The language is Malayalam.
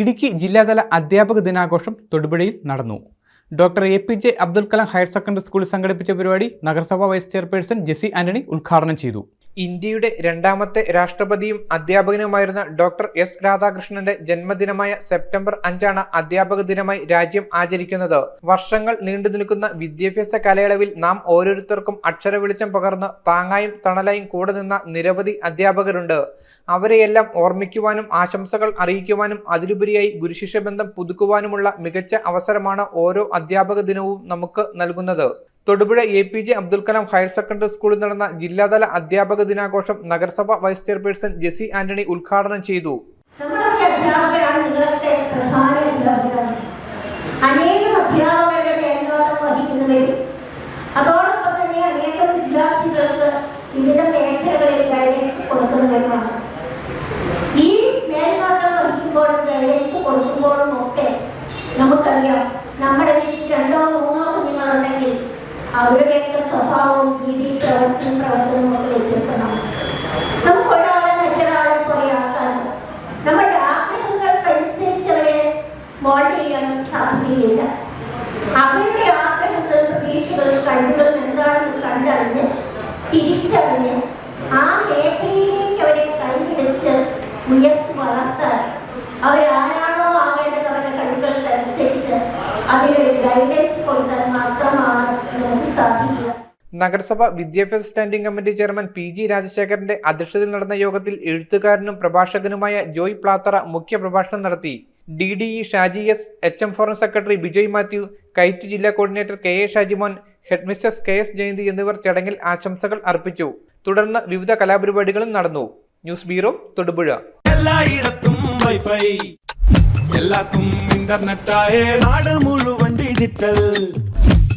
ഇടുക്കി ജില്ലാതല അധ്യാപക ദിനാഘോഷം തൊടുപുഴയിൽ നടന്നു. Doctor A P J Abdul Kalam higher secondary സ്കൂളിൽ സംഘടിപ്പിച്ച പരിപാടി നഗരസഭാ വൈസ് ചെയർപേഴ്സൺ ജെസി ആന്റണി ഉദ്ഘാടനം ചെയ്തു. ഇന്ത്യയുടെ രണ്ടാമത്തെ രാഷ്ട്രപതിയും അധ്യാപകനുമായിരുന്ന ഡോക്ടർ എസ് രാധാകൃഷ്ണന്റെ ജന്മദിനമായ സെപ്റ്റംബർ അഞ്ചാണ് അധ്യാപക ദിനമായി രാജ്യം ആചരിക്കുന്നത്. വർഷങ്ങൾ നീണ്ടു നിൽക്കുന്ന വിദ്യാഭ്യാസ കാലയളവിൽ നാം ഓരോരുത്തർക്കും അക്ഷര വെളിച്ചം പകർന്ന് താങ്ങായും തണലായും കൂടെ നിന്ന നിരവധി അധ്യാപകരുണ്ട്. അവരെയെല്ലാം ഓർമ്മിക്കുവാനും ആശംസകൾ അറിയിക്കുവാനും അതിലുപരിയായി ഗുരുശിഷ്യ ബന്ധം പുതുക്കുവാനുമുള്ള മികച്ച അവസരമാണ് ഓരോ അധ്യാപക ദിനവും നമുക്ക് നൽകുന്നത്. Thodupuzha A P J Abdul Kalam higher secondary സ്കൂളിൽ നടന്ന ജില്ലാതല അധ്യാപക ദിനാഘോഷം നഗരസഭ വൈസ് ചെയർപേഴ്സൺ ജെസി ആന്റണി ഉദ്ഘാടനം ചെയ്തു. അനേകം അധ്യാപകരുടെ മേൽനോട്ടം വഹിക്കുന്നവരും അതോടൊപ്പം തന്നെ അനേകം വിദ്യാർത്ഥികൾക്ക് വിവിധ മേഖലകളിൽ ഗൈഡൻസ് കൊടുക്കുന്നവരുമാണ് അവരുടെയൊക്കെ സ്വഭാവവും രീതി പ്രവർത്തനം പ്രവർത്തനവും ഒക്കെ വ്യത്യസ്തമാണ്. നമുക്ക് ഒരാളെ മറ്റൊരാളെ പോലെ ആക്കാനോ നമ്മുടെ ആഗ്രഹങ്ങൾക്കനുസരിച്ചവരെ മോൾഡ് ചെയ്യാനോ സാധിക്കുകയില്ല. അവരുടെ ആഗ്രഹങ്ങൾ പ്രതീക്ഷകൾ കഴിവുകളും എന്താണെന്ന് കണ്ടറിഞ്ഞ് തിരിച്ചറിഞ്ഞ് ആ മേഖലയിലേക്ക് അവരെ കൈപിടിച്ച് ഉയർത്തി വളർത്താൻ അവരാരാണോ ആകേണ്ടത് അവരുടെ കഴിവുകൾക്കനുസരിച്ച് അതിനൊരു ഗൈഡൻസ് നഗരസഭ വിദ്യാഭ്യാസ standing committee chairman P G രാജശേഖരന്റെ അധ്യക്ഷതയിൽ നടന്ന യോഗത്തിൽ എഴുത്തുകാരനും പ്രഭാഷകനുമായ ജോയ് പ്ലാത്തറ മുഖ്യ പ്രഭാഷണം നടത്തി. D D E Shaji S H M forum secretary Bijoy Mathew KITE ജില്ലാ coordinator K A Shajimon headmaster K S Jayanthi എന്നിവർ ചടങ്ങിൽ ആശംസകൾ അർപ്പിച്ചു. തുടർന്ന് വിവിധ കലാപരിപാടികളും നടന്നു. News bureau Thodupuzha. എല്ലായിടത്തും വൈഫൈ. നാട് മുഴുവൻ